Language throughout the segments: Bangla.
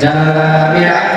جميعا يا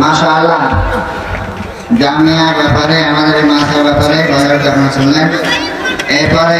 মাশাআল্লাহ। জামিয়া ব্যাপারে আমাদের মাসের ব্যাপারে শুনলেন। এরপরে